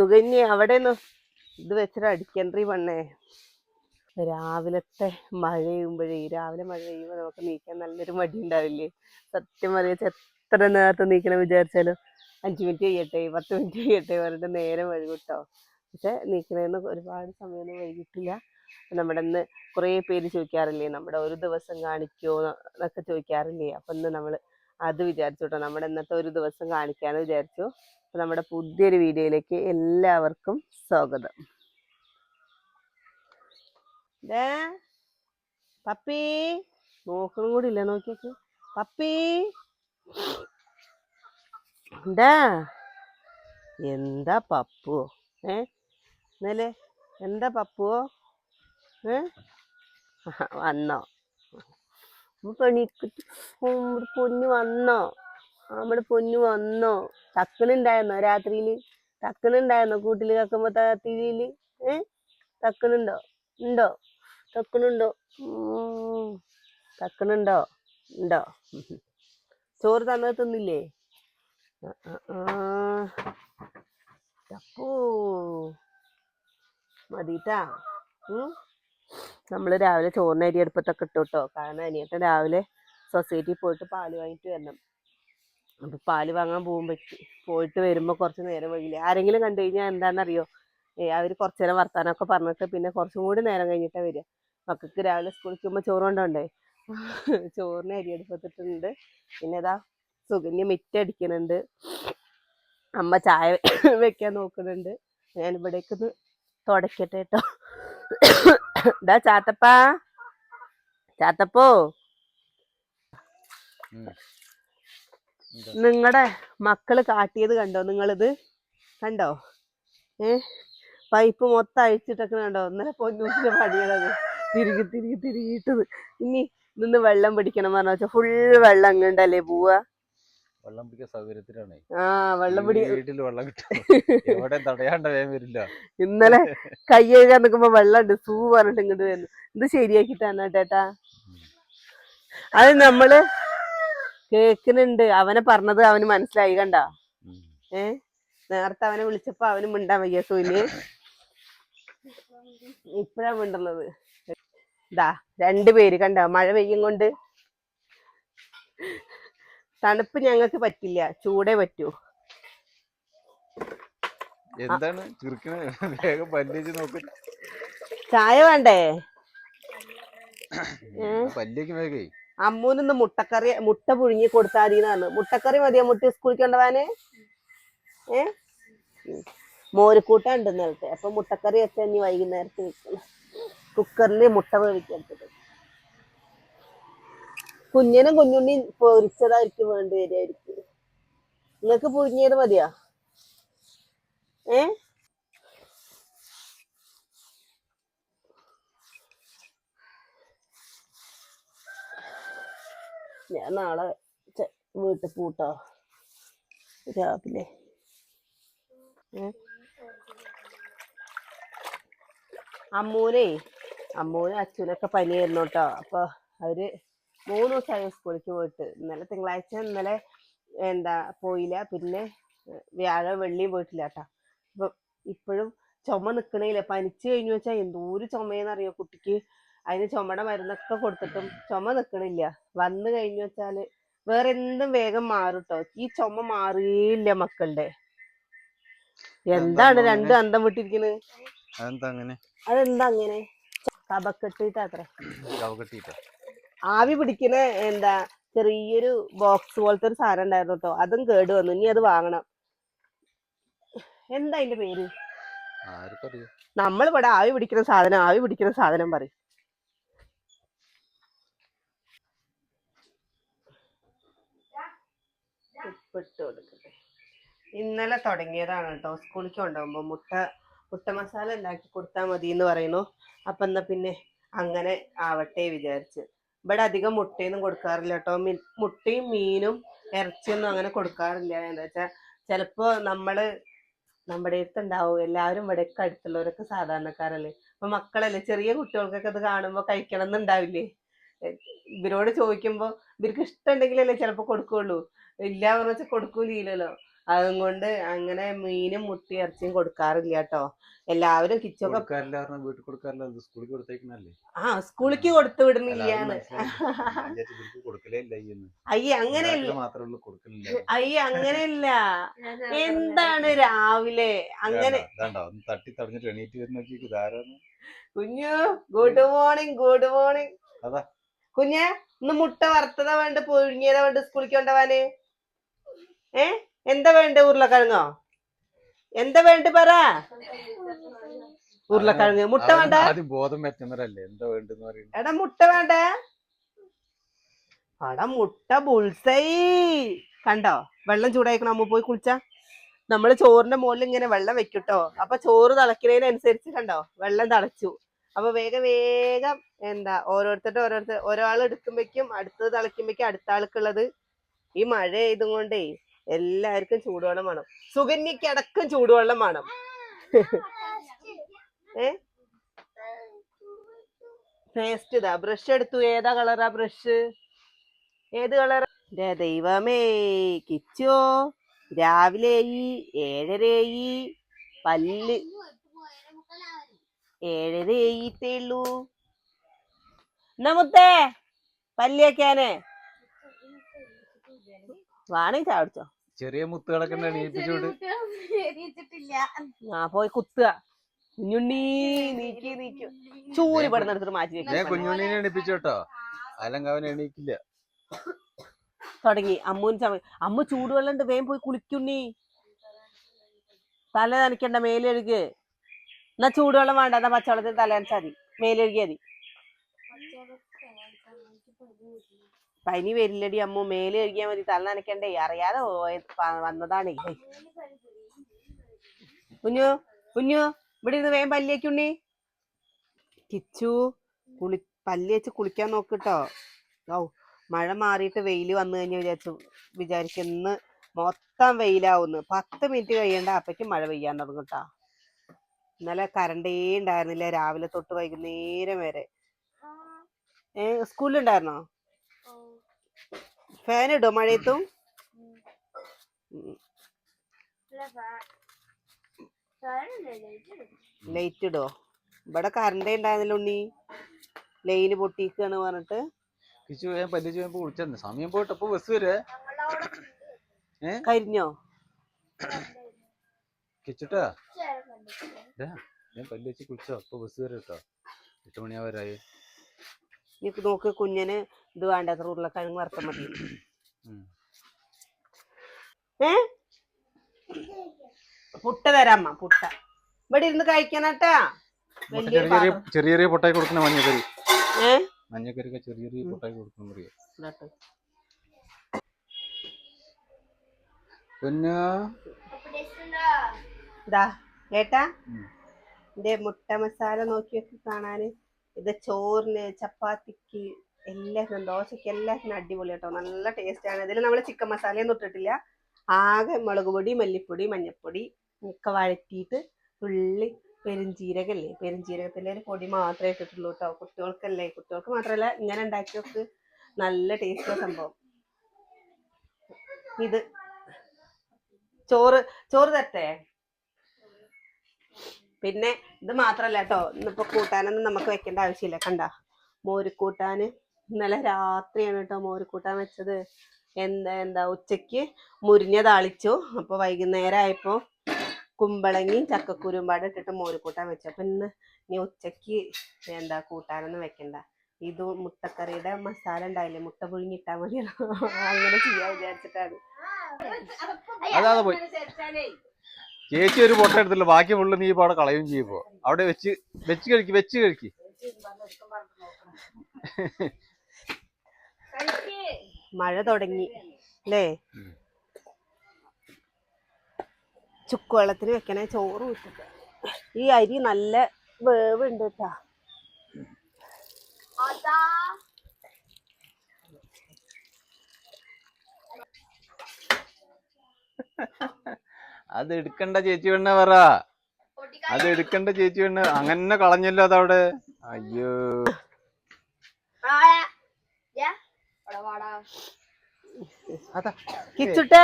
സുകന്യ അവിടെ ഇത് വെച്ചിട്ട് അടിക്കണ്ടി പണ്ണേ രാവിലത്തെ മഴ പെയ്യുമ്പോഴേ രാവിലെ മഴ പെയ്യുമ്പോൾ നമുക്ക് നീക്കാൻ നല്ലൊരു മടി ഉണ്ടാവില്ലേ? സത്യം പറയാ എത്ര നേരത്തെ നീക്കണം വിചാരിച്ചാലും? അഞ്ച് മിനിറ്റ് ചെയ്യട്ടെ പത്ത് മിനിറ്റ് ചെയ്യട്ടെ പറഞ്ഞിട്ട് നേരെ വൈകിട്ടോ പക്ഷെ നീക്കണേന്ന് ഒരുപാട് സമയമൊന്നും വൈകിട്ടില്ല. നമ്മുടെ ഇന്ന് കുറേ പേര് ചോദിക്കാറില്ലേ നമ്മുടെ ഒരു ദിവസം കാണിക്കുമോ എന്നൊക്കെ ചോദിക്കാറില്ലേ? അപ്പം ഇന്ന് നമ്മൾ അത് വിചാരിച്ചു കേട്ടോ നമ്മുടെ ഇന്നത്തെ ഒരു ദിവസം കാണിക്കാന്ന് വിചാരിച്ചു. അപ്പൊ നമ്മുടെ പുതിയൊരു വീഡിയോയിലേക്ക് എല്ലാവർക്കും സ്വാഗതം. പപ്പി നോക്കണം കൂടി ഇല്ല നോക്കിയൊക്കെ? പപ്പി. എന്താ എന്താ പപ്പുവോ? ഏ ഇന്നലെ എന്താ പപ്പുവോ? ഏ വന്നോ. നമ്മുടെ പൊന്നു വന്നോ? നമ്മുടെ പൊന്നു വന്നോ? തക്കണുണ്ടായിരുന്നോ രാത്രിയിൽ? തക്കണുണ്ടായിരുന്നോ കൂട്ടിൽ കക്കുമ്പോ തീയിൽ ഏ? തക്കണുണ്ടോ? ഉണ്ടോ? തക്കണുണ്ടോ. തക്കണുണ്ടോ? ഉണ്ടോ? ചോറ് തന്നത് തിന്നില്ലേ? ആ. മതിട്ടാ. ഉം. നമ്മൾ രാവിലെ ചോറിന് അരി അടുപ്പത്തൊക്കെ ഇട്ടു കേട്ടോ കാരണം അനിയട്ടൻ രാവിലെ സൊസൈറ്റിയിൽ പോയിട്ട് പാൽ വാങ്ങിയിട്ട് വരണം. അപ്പൊ പാൽ വാങ്ങാൻ പോകുമ്പോഴേക്ക് പോയിട്ട് വരുമ്പോൾ കുറച്ച് നേരം വൈകില്ല? ആരെങ്കിലും കണ്ടു കഴിഞ്ഞാൽ എന്താണെന്നറിയോ ഏ അവർ കുറച്ച് നേരം വർത്താനമൊക്കെ പറഞ്ഞിട്ട് പിന്നെ കുറച്ചും കൂടി നേരം കഴിഞ്ഞിട്ടാണ് വരിക. മക്കൾക്ക് രാവിലെ സ്കൂളിൽ പോകുമ്പോൾ ചോറ് കൊണ്ടുണ്ടേ? ചോറിന് അരി അടുപ്പത്തിട്ടുണ്ട്. പിന്നെ ഇതാ സുകന്യ മിറ്റടിക്കുന്നുണ്ട് അമ്മ ചായ വെക്കാൻ നോക്കുന്നുണ്ട്. ഞാൻ ഇവിടേക്കൊന്ന് തുടക്കട്ടെ കേട്ടോ ഇതാ ചാത്തപ്പാ ചാത്തപ്പോ നിങ്ങളുടെ മക്കൾ കാട്ടിയത് കണ്ടോ നിങ്ങളിത്? കണ്ടോ? ഏ? പൈപ്പ് മൊത്തം അഴിച്ചിട്ടൊക്കെ കണ്ടോ? ഇന്നലെ പൊന്നൂസിന്റെ പണികളത് തിരികെ തിരികെ തിരികിട്ടത് ഇനി നിന്ന് വെള്ളം പിടിക്കണം പറഞ്ഞ വെച്ചാൽ ഫുൾ വെള്ളം അങ്ങണ്ടല്ലേ പോവാ? വെള്ളം പിടിക്കാൻ സൗകര്യത്തിലാണ് ആ വെള്ളം പിടി വീട്ടിൽ വെള്ളം കിട്ടും. എവിടെ തടയാണ്ട വേഗം വരില്ല. ഇന്നലെ കൈ കഴുകാൻ നിൽക്കുമ്പോ വെള്ളം ഉണ്ട് സൂ പറഞ്ഞിട്ട് ഇങ്ങോട്ട് വരുന്നു ഇത് ശരിയാക്കിട്ടാണ് ചേട്ടാ അത് നമ്മൾ കേക്കുന്നുണ്ട് അവനെ പറഞ്ഞത് അവന് മനസ്സിലായി കണ്ട? ഏ? നേരത്തെ അവനെ വിളിച്ചപ്പോ അവന് മിണ്ടാൻ വയ്യ സൂര്യ ഇപ്പഴാ മിണ്ടുന്നത്. ഇതാ രണ്ടുപേര് കണ്ട? മഴ പെയ്യും കൊണ്ട്. തണുപ്പ് ഞങ്ങൾക്ക് പറ്റില്ല ചൂടേ പറ്റൂ. എന്താണ്? ചുരുക്കണ വേഗം പല്ലേച്ച് നോക്ക്. ചായ വേണ്ടേ? പല്ലേക്ക് വേഗേ. അമ്മൂനിന്ന് മുട്ടക്കറി മുട്ട പുഴുങ്ങി കൊടുത്താൽ മതിയെന്നാണ് മുട്ടക്കറി മതിയോ? മുട്ട സ്കൂളിൽ കൊണ്ടുപോവാന് ഏ. ഉണ്ട് നേരത്തെ അപ്പൊ മുട്ടക്കറി വെച്ചാൽ ഇനി വൈകുന്നേരത്ത് വെക്കണം. കുക്കറിൽ മുട്ട വേവിക്കെടുത്തിട്ട് കുഞ്ഞിനും കുഞ്ഞുണ്ണി പൊരിച്ചതായിരിക്കും വേണ്ടി വരികയായിരിക്കും നിങ്ങൾക്ക് പുഴുങ്ങിയത് മതിയാ? ഏ? ഞാൻ നാളെ വീട്ടിൽ പൂട്ടോ? രാവിലെ? അമ്മൂനെ അമ്മൂന് അച്ഛനൊക്കെ പനിയായിരുന്നു കേട്ടോ. അപ്പൊ അവർ മൂന്ന് ദിവസമായി സ്കൂളിലേക്ക് പോയിട്ട്. ഇന്നലെ തിങ്കളാഴ്ച ഇന്നലെ എന്താ പോയില്ല. പിന്നെ വ്യാഴം വെള്ളിയും പോയിട്ടില്ല കേട്ടാ അപ്പൊ ഇപ്പോഴും ചുമ നിക്കണില്ല പനിച്ചു കഴിഞ്ഞു വെച്ചാൽ എന്തോരു ചുമയെന്നറിയോ കുട്ടിക്ക്. അതിന് ചുമയുടെ മരുന്നൊക്കെ കൊടുത്തിട്ടും ചുമ നിക്കണില്ല. വന്നു കഴിഞ്ഞു വെച്ചാൽ വേറെ എന്തും വേഗം മാറും ഈ ചുമ മാറിയില്ല മക്കളുടെ എന്താണ്? രണ്ടും അന്തം വിട്ടിരിക്കുന്നത് അതെന്താ അങ്ങനെ? അതെന്താ അങ്ങനെ? കപക്കെട്ടിട്ടാത്ര കവകെട്ടിട്ടോ ആവി പിടിക്കുന്ന എന്താ ചെറിയൊരു ബോക്സ് പോലത്തെ ഒരു സാധനം ഉണ്ടായിരുന്നു കേട്ടോ അതും കേട് വന്നു. ഇനി അത് വാങ്ങണം. എന്താ അതിന്റെ പേര്? നമ്മളിവിടെ ആവി പിടിക്കുന്ന സാധനം ആവി പിടിക്കുന്ന സാധനം പറയും. ഉപ്പിട്ട് കൊടുക്കട്ടെ. ഇന്നലെ തുടങ്ങിയതാണ് കേട്ടോ സ്കൂളിൽ കൊണ്ടുപോകുമ്പോൾ മുട്ട മുട്ട മസാല ഉണ്ടാക്കി കൊടുത്താൽ മതി എന്ന് പറയുന്നു. അപ്പം എന്നാ പിന്നെ അങ്ങനെ ആവട്ടെ വിചാരിച്ച്. ഇവിടെ അധികം മുട്ടയൊന്നും കൊടുക്കാറില്ല കേട്ടോ. മുട്ടയും മീനും ഇറച്ചിയൊന്നും അങ്ങനെ കൊടുക്കാറില്ല. എന്താ വെച്ചാൽ ചിലപ്പോ നമ്മൾ നമ്മുടെ അടുത്ത് ഉണ്ടാവും എല്ലാവരും ഇവിടെയൊക്കെ അടുത്തുള്ളവരൊക്കെ സാധാരണക്കാരല്ലേ. അപ്പൊ മക്കളല്ലേ ചെറിയ കുട്ടികൾക്കൊക്കെ അത് കാണുമ്പോൾ കഴിക്കണം എന്നുണ്ടാവില്ലേ ഇവരോട് ചോദിക്കുമ്പോ ഇവർക്ക് ഇഷ്ടമുണ്ടെങ്കിലല്ലേ ചിലപ്പോ കൊടുക്കുള്ളൂ. ഇല്ല എന്ന് വെച്ചാൽ കൊടുക്കൂലല്ലോ അതും കൊണ്ട് അങ്ങനെ മീനും മുട്ടി ഇറച്ചിയും കൊടുക്കാറില്ല കേട്ടോ എല്ലാവരും കിച്ചൊക്കെ കൊടുക്കാറില്ല പറഞ്ഞാ വീട്ടിൽ കൊടുക്കാറില്ല. സ്കൂളിൽ കൊടുത്തേക്കണല്ലേ ആ സ്കൂളിക്ക് കൊടുത്തു വിടുന്നില്ലാന്ന് അയ്യേ അങ്ങനെയല്ല. അയ്യേ അങ്ങനെയല്ല. എന്താണ് രാവിലെ? അങ്ങനെ തട്ടി തടഞ്ഞിട്ട് എണീറ്റ് വരുന്ന നോക്കി കുഞ്ഞു ഗുഡ് മോർണിംഗ് ഗുഡ് മോർണിംഗ് അതാ. കുഞ്ഞെ ഇന്ന് മുട്ട വറുത്തതാ വേണ്ട പുഴുങ്ങിയതാ വേണ്ട സ്കൂളിലേക്ക് കൊണ്ടുപോവാന്? ഏ? എന്താ വേണ്ട ഉരുളക്കിഴങ്ങോ? എന്താ വേണ്ട പറ? ഉരുളക്കിഴങ്ങ്. മുട്ട വേണ്ട? ബോധം എന്താ വേണ്ടെന്ന് പറയുന്നത്? എടാ മുട്ട വേണ്ട? അട മുട്ട ബുൾസൈ കണ്ടോ? വെള്ളം ചൂടായിക്കണം? അമ്മ പോയി കുളിച്ച? നമ്മൾ ചോറിന്റെ മുകളിൽ ഇങ്ങനെ വെള്ളം വെക്കൂട്ടോ. അപ്പൊ ചോറ് തിളക്കുന്നതിനനുസരിച്ച് കണ്ടോ? വെള്ളം തിളച്ചു. അപ്പൊ വേഗം വേഗം എന്താ ഓരോരുത്തരുടെ ഓരോരുത്തർ ഒരാൾ എടുക്കുമ്പോഴേക്കും അടുത്തത് തിളയ്ക്കുമ്പോഴേക്കും അടുത്ത ആൾക്കുള്ളത് ഈ മഴ ചെയ്തും കൊണ്ടേ എല്ലാവർക്കും ചൂടുവെള്ളം വേണം. സുകന്യക്ക് അടക്കം ചൂടുവെള്ളം വേണം. ഏ? പേസ്റ്റ് ഇതാ. ബ്രഷ് എടുത്തു. ഏതാ കളറാ ബ്രഷ് ഏത് കളറാ ദൈവമേ കിച്ചോ. രാവിലെയി ഏഴരയായി പല്ല്. ഏഴരയായിട്ടേ ഉള്ളൂ. നമുത്തേ പല്ല് വെക്കാനേ വാണി ചാടിച്ചോ ചെറിയ മുത്തുകളൊക്കെ ആ പോയി കുത്തുക. കുഞ്ഞുണ്ണി നീക്കി നീക്കി. ചൂരി പെടുന്നെടുത്തിട്ട് മാറ്റി ഞാൻ വെക്കാം. കുഞ്ഞുണ്ണീനെ എണീപ്പിച്ചോട്ടോ അല്ലെങ്കിൽ അവൻ എണീക്കില്ല. തുടങ്ങി. അമ്മൂന് സമയം അമ്മ ചൂടുവെള്ളം ഉണ്ട് വേഗം പോയി കുളിക്കുണ്ണി. തല നനയ്ക്കണ്ട മേലെഴുക്. എന്നാ ചൂടുവെള്ളം വേണ്ട എന്നാ പച്ചവെള്ളത്തിൽ തല നനച്ചാൽ മതി. മേലെഴുകിയാ മതി. പനി വരില്ലടി അമ്മു മേലെ കഴിക്കാൻ മതി തല നനക്കണ്ടേ അറിയാതെ വന്നതാണേ. കുഞ്ഞു കുഞ്ഞു ഇവിടെ ഇരുന്ന് വേഗം പല്ലിയേക്കുണ്ണി കിച്ചു കുളി പല്ലി വെച്ച് കുളിക്കാൻ നോക്കിട്ടോ. ഓ മഴ മാറിയിട്ട് വെയിൽ വന്നു കഴിഞ്ഞ് വിചാരിച്ചു വിചാരിക്കുന്ന മൊത്തം വെയിലാവുന്നു. പത്ത് മിനിറ്റ് കഴിയണ്ട അപ്പക്ക് മഴ പെയ്യാൻ തുടങ്ങും കേട്ടോ. ഇന്നലെ കറണ്ടേ ഉണ്ടായിരുന്നില്ല രാവിലെ തൊട്ട് വൈകുന്നേരം വരെ. ഏ സ്കൂളിലുണ്ടായിരുന്നോ? ഫാൻ ഇടോ മഴയത്തും. ലൈറ്റ് ഇടോ. ഇവിടെ കറണ്ടേ ഉണ്ടായിരുന്നില്ല ഉണ്ണി. ലൈന് പൊട്ടിക്കാണ് പറഞ്ഞിട്ട്. കിച്ചു ഞാൻ പല്ലിച്ച് പോയപ്പോ വിളിച്ചു സമയം പോയിട്ട് അപ്പൊ ബസ് വരെ. കരിഞ്ഞോ? കിച്ചിട്ടാ? ദാ, ഞാൻ പല്ല് വെച്ച് കുളിച്ചോ. അപ്പൊ ബസ് വരെ കേട്ടോ എട്ട് മണിയാവരായി നീ നോക്ക് കുഞ്ഞിന് ഇത് വേണ്ട എത്ര ഉരുളക്കിഴങ്ങ് വറുത്ത മതി. ഏ? പുട്ട തരാമ്മ പുട്ട. ഇവിടെ ഇരുന്ന് കഴിക്കാനാട്ടാ ചെറിയ ചെറിയ ചെറിയ ചെറിയ പൊട്ടായി കൊടുക്കുന്ന മഞ്ഞക്കറി. ഏ? മഞ്ഞക്കറിയൊക്കെ ചെറിയ ചെറിയ പൊട്ടായി കൊടുക്കുന്ന ഇതാട്ട്. പിന്നെ? ഇതാ കേട്ടാ? എന്റെ മുട്ട മസാല നോക്കിയൊക്കെ കാണാന്. ഇത് ചോറിന് ചപ്പാത്തിക്ക് എല്ലാത്തിനും ദോശയ്ക്ക് എല്ലാത്തിനും അടിപൊളി കേട്ടോ. നല്ല ടേസ്റ്റ് ആണ്. ഇതിൽ നമ്മൾ ചിക്കൻ മസാലയൊന്നും ഇട്ടിട്ടില്ല. ആകെ മുളക് പൊടി മല്ലിപ്പൊടി മഞ്ഞപ്പൊടി ഒക്കെ വഴറ്റിയിട്ട് ഉള്ളി പെരുംജീരകല്ലേ? പെരുംജീരകത്തിന്റെ ഒരു പൊടി മാത്രമേ ഇട്ടിട്ടുള്ളൂ കേട്ടോ. കുട്ടികൾക്കല്ലേ? കുട്ടികൾക്ക് മാത്രമല്ല ഇങ്ങനെ ഉണ്ടാക്കി വെക്ക് നല്ല ടേസ്റ്റുള്ള സംഭവം. ഇത് ചോറ് ചോറ് തരട്ടെ? പിന്നെ ഇത് മാത്രല്ല കേട്ടോ ഇന്നിപ്പോ കൂട്ടാനൊന്നും നമുക്ക് വെക്കേണ്ട ആവശ്യമില്ല. കണ്ട? മോര് കൂട്ടാന് ഇന്നലെ രാത്രിയാണ് കേട്ടോ മോര് കൂട്ടാൻ വെച്ചത്. എന്താ എന്താ ഉച്ചയ്ക്ക് മുരിഞ്ഞ താളിച്ചു. അപ്പൊ വൈകുന്നേരം ആയപ്പോ കുമ്പളങ്ങി ചക്കക്കുരും പാടെ ഇട്ടിട്ട് മോര് കൂട്ടാൻ വെച്ചു. അപ്പൊ ഇന്ന് ഇനി ഉച്ചയ്ക്ക് എന്താ കൂട്ടാനൊന്നും വെക്കണ്ട. ഇത് മുട്ടക്കറിയുടെ മസാല ഉണ്ടായില്ലേ? മുട്ട പുഴുങ്ങിട്ടാ മതിയല്ലോ. അങ്ങനെ ചെയ്യാൻ വിചാരിച്ചിട്ടാണ്. ചേച്ചി ഒരു പൊട്ട എടുത്തില്ല ബാക്കി ഫുള്ള് നീ ഇപ്പൊ അവിടെ കളയും ചെയ്യുമ്പോ അവിടെ വെച്ച് വെച്ച് കഴിക്ക് വെച്ച് കഴിക്ക്. മഴ തുടങ്ങി അല്ലേ. ചുക്കുവെള്ളത്തിന് വെക്കണേ ചോറ് വിട്ടിട്ട് ഈ അരി നല്ല വേവ് ഉണ്ട് കേട്ടാ. അത് എടുക്കണ്ട ചേച്ചി വെണ്ണ പറ. അത് എടുക്കണ്ട ചേച്ചി വെണ്ണ അങ്ങനെ കളഞ്ഞല്ലോ അതവിടെ. അയ്യോ. കിച്ചുട്ടാ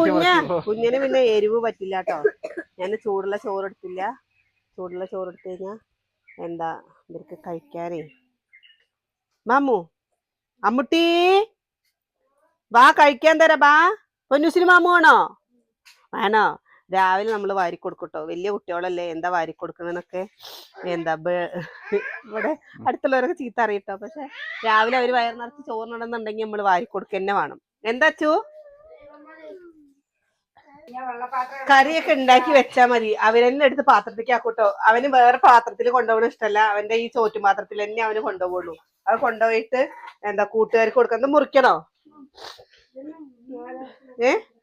കുഞ്ഞ. കുഞ്ഞിന് പിന്നെ എരിവ് പറ്റില്ല കേട്ടോ ഞാൻ ചൂടുള്ള ചോറ് എടുത്തില്ല. ചൂടുള്ള ചോറ് എടുത്തു കഴിഞ്ഞാ എന്താ ഇവർക്ക് കഴിക്കാനേ. മാമു അമ്മുട്ടി വാ കഴിക്കാൻ തരാ ബാ. പൊന്നുസിന് മാമു ആണോ വേണോ രാവിലെ നമ്മൾ വാരി കൊടുക്കട്ടോ. വലിയ കുട്ടികളല്ലേ എന്താ വാരി കൊടുക്കണെന്നൊക്കെ എന്താ ഇവിടെ അടുത്തുള്ളവരൊക്കെ ചീത്ത അറിയട്ടോ. പക്ഷെ രാവിലെ അവർ വയർ നിറച്ച് ചോറിനുണ്ടെന്നുണ്ടെങ്കിൽ നമ്മൾ വാരി കൊടുക്കുക തന്നെ വേണം. എന്താ അച്ചു? കറിയൊക്കെ ഉണ്ടാക്കി വെച്ചാ മതി. അവരെന്നെ എടുത്ത് പാത്രത്തിലേക്ക് ആക്കൂട്ടോ. അവന് വേറെ പാത്രത്തിൽ കൊണ്ടുപോകണ ഇഷ്ടമല്ല. അവന്റെ ഈ ചോറ്റു പാത്രത്തിൽ തന്നെ അവന് കൊണ്ടുപോകുള്ളൂ. അത് കൊണ്ടുപോയിട്ട് എന്താ കൂട്ടുകാർക്ക് കൊടുക്കുന്നത്? മുറിക്കണോ? ഏ? എന്നാ.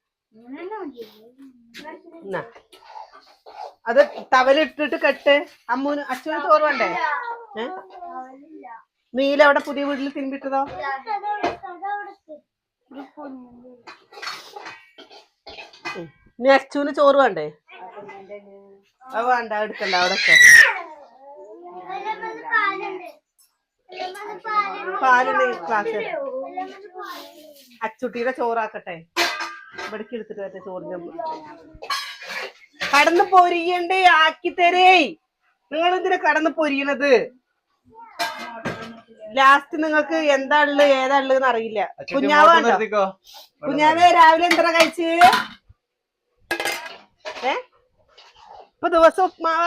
അത് തവലിട്ടിട്ട് കെട്ട്. അമ്മൂന് അച്ഛന് ചോറ് വേണ്ടേ? നീല അവിടെ പുതിയ വീട്ടിൽ തിരുമ്പിട്ടതോ. ഇനി അച്ഛന് ചോറ് വേണ്ടേ? അത് വേണ്ട എടുക്കണ്ട അവിടെ. പാലുണ്ട് ക്ലാസ് അച്ചുട്ടിയുടെ ചോറാക്കട്ടെ. ഇവിടേക്ക് എടുത്തിട്ട് മറ്റേ ചോറിന് കടന്ന് പൊരിയണ്ടേ ആക്കി തരേ. നിങ്ങൾ എന്തിനാ കടന്ന് പൊരിയണത്? ലാസ്റ്റ് നിങ്ങൾക്ക് എന്താ ഉള്ളത് ഏതാ ഉള്ളത് അറിയില്ല. കുഞ്ഞാവ് കണ്ടോ. കുഞ്ഞാവേ രാവിലെ എന്താ കഴിച്ച്? ഏ? ഇപ്പൊ ദിവസം ഉപ്മാവ?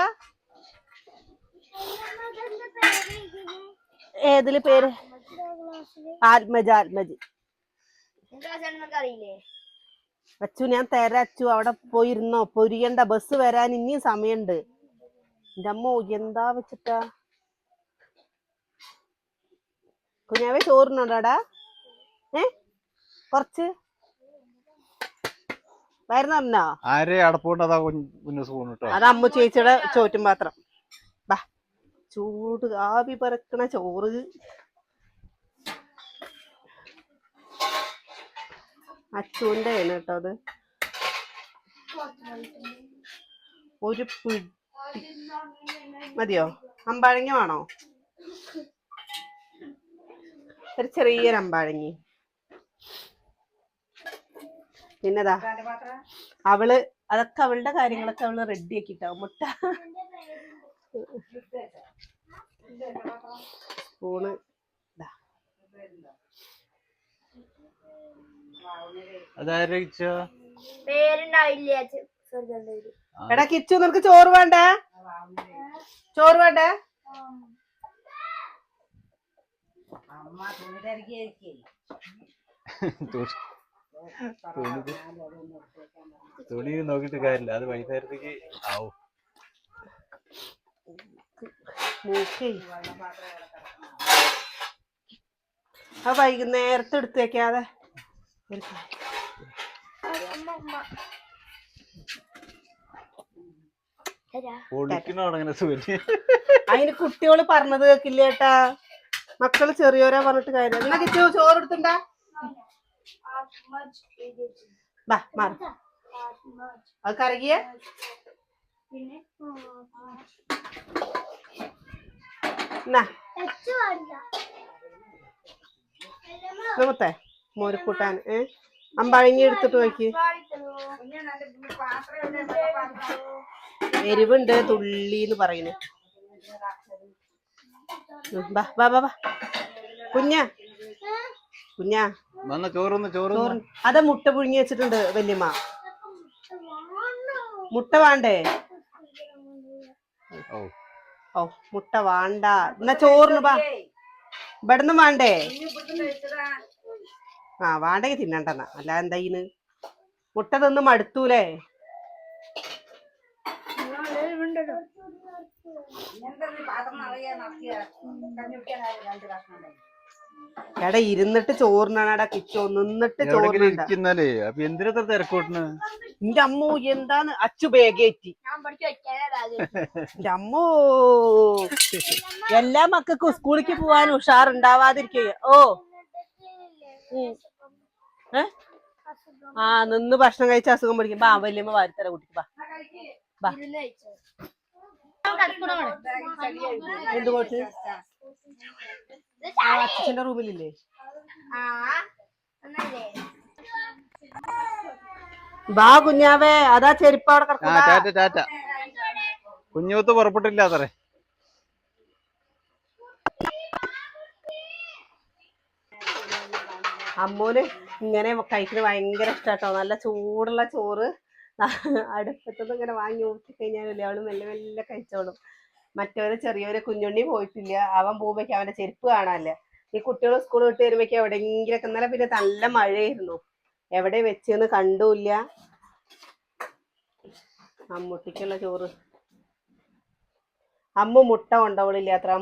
ഏതിൽ പേര്? ആത്മജ ആത്മജ്. അറിയില്ലേ? അച്ചു ഞാൻ തരാം അച്ചു. അവിടെ പോയിരുന്നോ? പൊരിയണ്ട ബസ് വരാൻ ഇനിയും സമയമുണ്ട് എന്റെ അമ്മ എന്താ വെച്ചിട്ടാ? കുഞ്ഞാവേ ചോറിനുണ്ടോടാ? ഏ? കൊറച്ച്? ആരെ അതാ കുഞ്ഞു സ്പൂൺ കേട്ടോ അത് അമ്മ ചേച്ചിയുടെ ചോറ്റും പാത്രം. ബാ ചൂട് ആവി പറക്കണ ചോറ്. അച്ചുവിന്റെ ആണ് കേട്ടോ അത്. ഒരു പിടി മതിയോ? അമ്പാഴങ്ങ വേണോ? ഒരു ചെറിയൊരു അമ്പാഴങ്ങി. പിന്നെതാ അവൾ അതൊക്കെ അവളുടെ കാര്യങ്ങളൊക്കെ അവൾ റെഡി ആക്കിട്ടാവും മുട്ട. സ്പൂണ് ഇതാ. പേര് എടാ കിച്ചു നിനക്ക് ചോറ് വേണ്ട? ചോറ് വേണ്ട? തുണി- നോക്കിട്ട് കാര്യമില്ല. അത് വൈകുന്നേരത്തേക്ക് ആവും. ആ വൈകുന്നേരത്തെ എടുത്ത് അതിന് കുട്ടികൾ പറഞ്ഞത് കേക്കില്ല ഏട്ടാ? മക്കൾ ചെറിയോരാ പറഞ്ഞിട്ട് കാര്യം ചോറ് എടുത്തുണ്ടാ ബാ മാറി. അത് കറകിയ. നമുത്തെ മോരുക്കൂട്ടാൻ. ഏ? അമ്പഴങ്ങി എടുത്തിട്ട് നോക്കി. എരിവുണ്ട് തുള്ളി എന്ന് പറയുന്നു. കുഞ്ഞ ബാ ബാ ബാ ബാ കുഞ്ഞാ. ചോറ്. അതാ മുട്ട പുഴുങ്ങി വെച്ചിട്ടുണ്ട് വല്യമ്മ. മുട്ട വേണ്ടേ? ഓ ഓ മുട്ട വേണ്ട. എന്നാ ചോറിന് ബാ ഇവിടുന്ന് വേണ്ടേ? ആ വാടക തിന്നണ്ടെന്നാ. അല്ല എന്താ ഇന്ന് മുട്ട തിന്ന് മടുത്തൂലേ? എടാ ഇരുന്നിട്ട് ചോറിനാടാ കിച്ചോ. നിന്നിട്ട് ഇരിക്കുന്നല്ലേ അപ്പൊ എന്റെ അമ്മു എന്താന്ന്? അച്ചു ബേഗേറ്റി എന്റെ അമ്മോ. എല്ലാ മക്കൾക്കും സ്കൂളിക്ക് പോവാൻ ഉഷാറുണ്ടാവാതിരിക്കുക ഓ. ഉം. ഏ? ആ നിന്ന് ഭക്ഷണം കഴിച്ച അസുഖം പിടിക്കും. ബാ വല്യമ്മ വാരിത്തര കുട്ടിക്ക് ബാ. ബാ. എന്ത് കോട്ട് ആ അച്ഛന്റെ റൂമിലില്ലേ? ബാ കുഞ്ഞാവേ അതാ ചെരുപ്പ് അവിടെ കിടക്കുന്ന. കുഞ്ഞുത്ത് പുറപ്പെട്ടില്ല അത്രേ. അമ്മൂന് ഇങ്ങനെ കഴിക്കുന്നത് ഭയങ്കര ഇഷ്ടാട്ടോ. നല്ല ചൂടുള്ള ചോറ് അടുപ്പത്തുനിന്ന് ഇങ്ങനെ വാങ്ങി ഊറ്റി കഴിഞ്ഞാലല്ലേ അവൾ മെല്ലെ മെല്ലെ കഴിച്ചോളും. മറ്റവര് ചെറിയൊരു കുഞ്ഞുണ്ണി പോയിട്ടില്ല. അവൻ പോകുമ്പോഴേക്കും അവന്റെ ചെരുപ്പ് കാണാല്ലേ? ഈ കുട്ടികൾ സ്കൂൾ വിട്ട് വരുമ്പോഴേക്കും എവിടെയെങ്കിലൊക്കെ ഇന്നലെ പിന്നെ നല്ല മഴയായിരുന്നു. എവിടെ വെച്ചെന്ന് കണ്ടുമില്ല അമ്മൂട്ടിക്കുള്ള ചോറ്. അമ്മു മുട്ട കൊണ്ടവളില്ല അത്ര.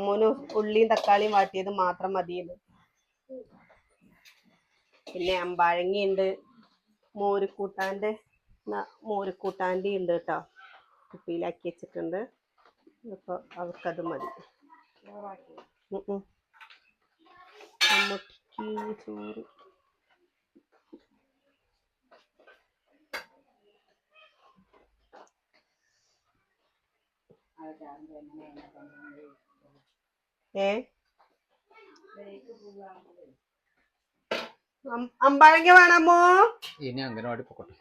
ഉള്ളിയും തക്കാളിയും വാട്ടിയത് മാത്രം മതിയെന്ന്. പിന്നെ അമ്പാഴങ്ങിയുണ്ട് മോരുകൂട്ടാന്റെ മോരുകൂട്ടാന്റെ ഉണ്ട് കേട്ടോ. കുപ്പിയിലാക്കി വെച്ചിട്ടുണ്ട്. അപ്പോൾ അവർക്കത് മതി. ചോറ്. ഏ? അമ്പാഴങ്ങ വേണമോ? ഇനി അംഗനവാടി പൊക്കോട്ടെ.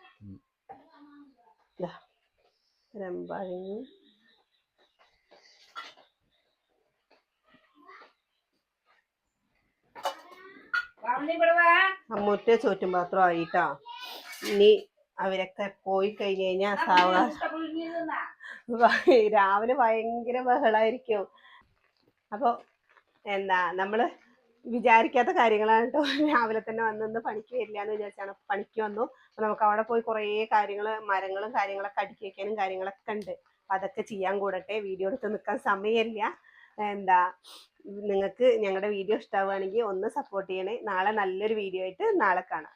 അമ്മൂറ്റ ചോറ്റും പാത്രം ആയിട്ടാ. ഇനി അവരൊക്കെ പോയി കഴിഞ്ഞു കഴിഞ്ഞാൽ സാവകാശം രാവിലെ ഭയങ്കര ബഹളായിരിക്കും. അപ്പൊ എന്താ നമ്മൾ വിചാരിക്കാത്ത കാര്യങ്ങളാണ് കേട്ടോ രാവിലെ തന്നെ വന്നിന്ന് പണിക്ക് വരില്ല എന്ന് വിചാരിച്ചാണ്. പണിക്ക് വന്നു. അപ്പൊ നമുക്ക് അവിടെ പോയി കുറേ കാര്യങ്ങൾ മരങ്ങളും കാര്യങ്ങളൊക്കെ അടുക്കി വെക്കാനും കാര്യങ്ങളൊക്കെ ഉണ്ട്. അപ്പൊ അതൊക്കെ ചെയ്യാൻ കൂടട്ടെ. വീഡിയോ എടുത്ത് നിൽക്കാൻ സമയമില്ല. എന്താ നിങ്ങൾക്ക് ഞങ്ങളുടെ വീഡിയോ ഇഷ്ടമാവുകയാണെങ്കിൽ ഒന്ന് സപ്പോർട്ട് ചെയ്യണേ. നാളെ നല്ലൊരു വീഡിയോ ആയിട്ട് നാളെ കാണാം.